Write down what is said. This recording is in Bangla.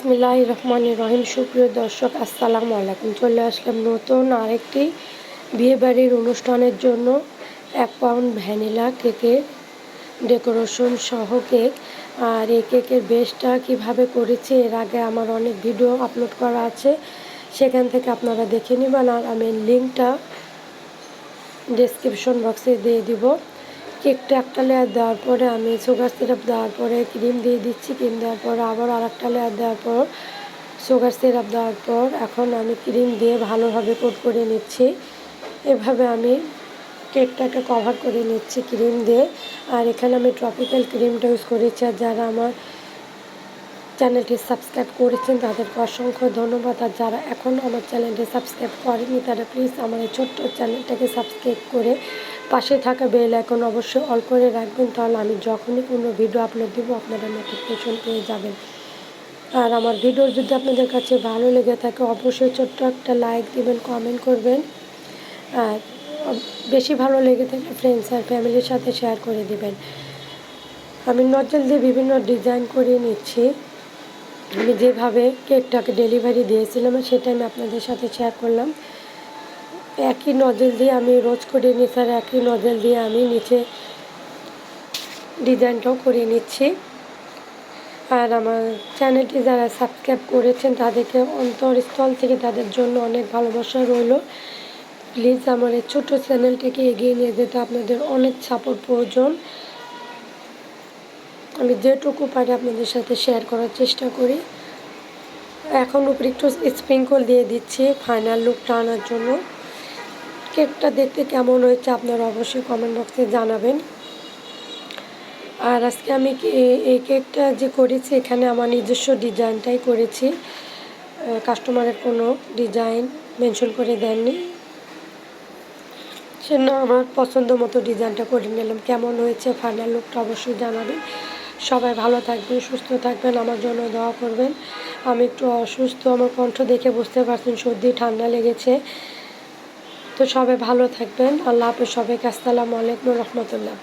বিসমিল্লাহ রহমান রহিম। সুপ্রিয় দর্শক, আসসালামু আলাইকুম। চলে আসলাম নতুন আরেকটি বিয়েবাড়ির অনুষ্ঠানের জন্য। এক পাউন্ড ভ্যানিলা কেকের ডেকোরেশন সহ কেক। আর এই কেকের বেসটা কীভাবে করেছি, এর আগে আমার অনেক ভিডিও আপলোড করা আছে। সেখান থেকে আপনারা দেখে নেবেন। আর আমি লিঙ্কটা ডিসক্রিপশন বক্সে দিয়ে দিব। কেকটা একটা লেয়ার দেওয়ার পরে আমি সুগার সিরাপ দেওয়ার পরে ক্রিম দিয়ে দিচ্ছি ক্রিম দেওয়ার পর আবার আর একটা লেয়ার দেওয়ার পর সুগার সিরাপ দেওয়ার পর এখন আমি ক্রিম দিয়ে ভালোভাবে কোট করে নিচ্ছি। এভাবে আমি কেকটাকে কভার করে নিচ্ছি ক্রিম দিয়ে। আর এখানে আমি ট্রপিক্যাল ক্রিমটা ইউজ করেছি আর যারা আমার চ্যানেলটি সাবস্ক্রাইব করেছেন তাদেরকে অসংখ্য ধন্যবাদ। আর যারা এখনও আমার চ্যানেলটি সাবস্ক্রাইব করেনি তারা প্লিজ আমার এই ছোট্ট চ্যানেলটাকে সাবস্ক্রাইব করে পাশে থাকা বেল এখন অবশ্যই অল করে রাখবেন, তাহলে আমি যখনই কোনো ভিডিও আপলোড দেবো, আপনারা নোটিফিকেশন পেয়ে যাবেন। আর আমার ভিডিও যদি আপনাদের কাছে ভালো লেগে থাকে, অবশ্যই ছোট্ট একটা লাইক দিবেন কমেন্ট করবেন। আর বেশি ভালো লেগে থাকলে ফ্রেন্ডস আর ফ্যামিলির সাথে শেয়ার করে দিবেন। আমি নজল দিয়ে বিভিন্ন ডিজাইন করে নিচ্ছি। আমি যেভাবে কেকটাকে ডেলিভারি দিয়েছিলাম, সেটা আমি আপনাদের সাথে শেয়ার করলাম। একই নজল দিয়ে আমি রোজ করে নিচ্ছি আর একই নজল দিয়ে আমি নিচে ডিজাইনটাও করে নিচ্ছি। আর আমার চ্যানেলটি যারা সাবস্ক্রাইব করেছেন, তাদেরকে অন্তরস্থল থেকে তাদের জন্য অনেক ভালোবাসা রইল। প্লিজ আমার এই ছোটো চ্যানেলটাকে এগিয়ে নিয়ে যেতে আপনাদের অনেক সাপোর্ট প্রয়োজন। আমি যেটুকু পারি আপনাদের সাথে শেয়ার করার চেষ্টা করি। এখন উপরে একটু স্প্রিঙ্কল দিয়ে দিচ্ছি ফাইনাল লুকটা আনার জন্য। কেকটা দেখতে কেমন হয়েছে আপনারা অবশ্যই কমেন্ট বক্সে জানাবেন। আর আজকে আমি এই কেকটা যে করেছি, এখানে আমার নিজস্ব ডিজাইনটাই করেছি। কাস্টমারের কোনো ডিজাইন মেনশন করে দেননি। সেজন্য আমার পছন্দ মতো ডিজাইনটা করে নিলাম। কেমন হয়েছে ফাইনাল লুকটা অবশ্যই জানাবেন। সবাই ভালো থাকবেন, সুস্থ থাকবেন, আমার জন্য দোয়া করবেন। আমি একটু অসুস্থ, আমার কণ্ঠ দেখে বুঝতে পারছেন, সর্দি, ঠান্ডা লেগেছে। তো সবাই ভালো থাকবেন। আল্লাহ হাফেজ সবাইকে আসসালামু আলাইকুম রহমতুল্লাহ।